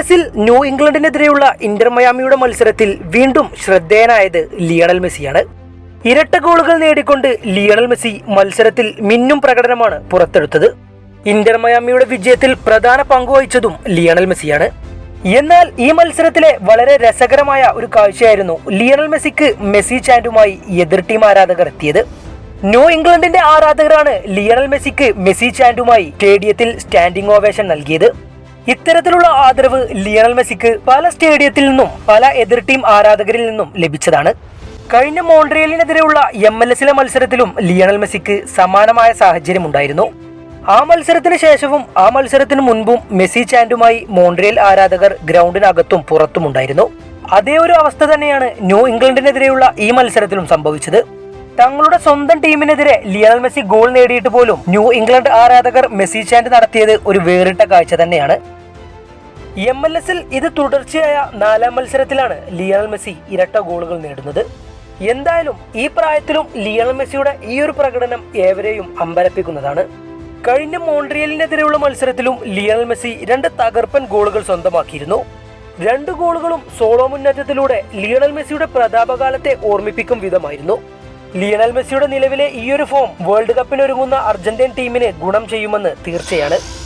S New ഇംഗ്ലണ്ടിനെതിരെയുള്ള Inter മയാമിയുടെ മത്സരത്തിൽ വീണ്ടും ശ്രദ്ധേയനായത് ലിയണൽ മെസ്സിയാണ്. ഇരട്ട ഗോളുകൾ നേടിക്കൊണ്ട് ലിയണൽ മെസ്സി മത്സരത്തിൽ മിന്നും പ്രകടനമാണ് പുറത്തെടുത്തത്. ഇന്റർ മയാമിയുടെ വിജയത്തിൽ പ്രധാന പങ്കുവഹിച്ചതും ലിയണൽ മെസ്സിയാണ്. എന്നാൽ ഈ മത്സരത്തിലെ വളരെ രസകരമായ ഒരു കാഴ്ചയായിരുന്നു ലിയണൽ മെസ്സിക്ക് മെസ്സി ചാൻഡുമായി എതിർ ടീം ആരാധകർ എത്തിയത്. ന്യൂ ഇംഗ്ലണ്ടിന്റെ ആരാധകരാണ് ലിയണൽ മെസ്സിക്ക് മെസ്സി ചാൻഡുമായി സ്റ്റേഡിയത്തിൽ സ്റ്റാൻഡിംഗ് ഓവേഷൻ നൽകിയത്. ഇത്തരത്തിലുള്ള ആദരവ് ലിയണൽ മെസ്സിക്ക് പല സ്റ്റേഡിയത്തിൽ നിന്നും പല എതിർ ടീം ആരാധകരിൽ നിന്നും ലഭിച്ചതാണ്. കഴിഞ്ഞ മോൺട്രിയലിനെതിരെയുള്ള എം എൽ എസിലെ മത്സരത്തിലും ലിയണൽ മെസ്സിക്ക് സമാനമായ സാഹചര്യം ഉണ്ടായിരുന്നു ആ മത്സരത്തിന് ശേഷവും ആ മത്സരത്തിന് മുൻപും മെസ്സി ചാൻഡുമായി മോൺട്രിയൽ ആരാധകർ ഗ്രൗണ്ടിനകത്തും പുറത്തും ഉണ്ടായിരുന്നു. അതേ ഒരു അവസ്ഥ തന്നെയാണ് ന്യൂ ഇംഗ്ലണ്ടിനെതിരെയുള്ള ഈ മത്സരത്തിലും സംഭവിച്ചത്. തങ്ങളുടെ സ്വന്തം ടീമിനെതിരെ ലിയണൽ മെസ്സി ഗോൾ നേടിയിട്ട് പോലും ന്യൂ ഇംഗ്ലണ്ട് ആരാധകർ മെസ്സി ചാൻഡ് നടത്തിയത് ഒരു വേറിട്ട കാഴ്ച തന്നെയാണ്. എം എൽ എസിൽ ഇത് തുടർച്ചയായ നാലാം മത്സരത്തിലാണ് ലിയണൽ മെസ്സി ഇരട്ട ഗോളുകൾ നേടുന്നത്. എന്തായാലും ഈ പ്രായത്തിലും ലിയണൽ മെസ്സിയുടെ ഈ ഒരു പ്രകടനം ഏവരെയും അമ്പരപ്പിക്കുന്നതാണ്. കഴിഞ്ഞ മോൺട്രിയലിനെതിരെയുള്ള മത്സരത്തിലും ലിയണൽ മെസ്സി രണ്ട് തകർപ്പൻ ഗോളുകൾ സ്വന്തമാക്കിയിരുന്നു. രണ്ട് ഗോളുകളും സോളോ മുന്നേറ്റത്തിലൂടെ ലിയണൽ മെസ്സിയുടെ പ്രതാപകാലത്തെ ഓർമ്മിപ്പിക്കും വിധമായിരുന്നു. ലിയണൽ മെസ്സിയുടെ നിലവിലെ ഈയൊരു ഫോം വേൾഡ് കപ്പിനൊരുങ്ങുന്ന അർജന്റീൻ ടീമിനെ ഗുണം ചെയ്യുമെന്ന് തീർച്ചയാണ്.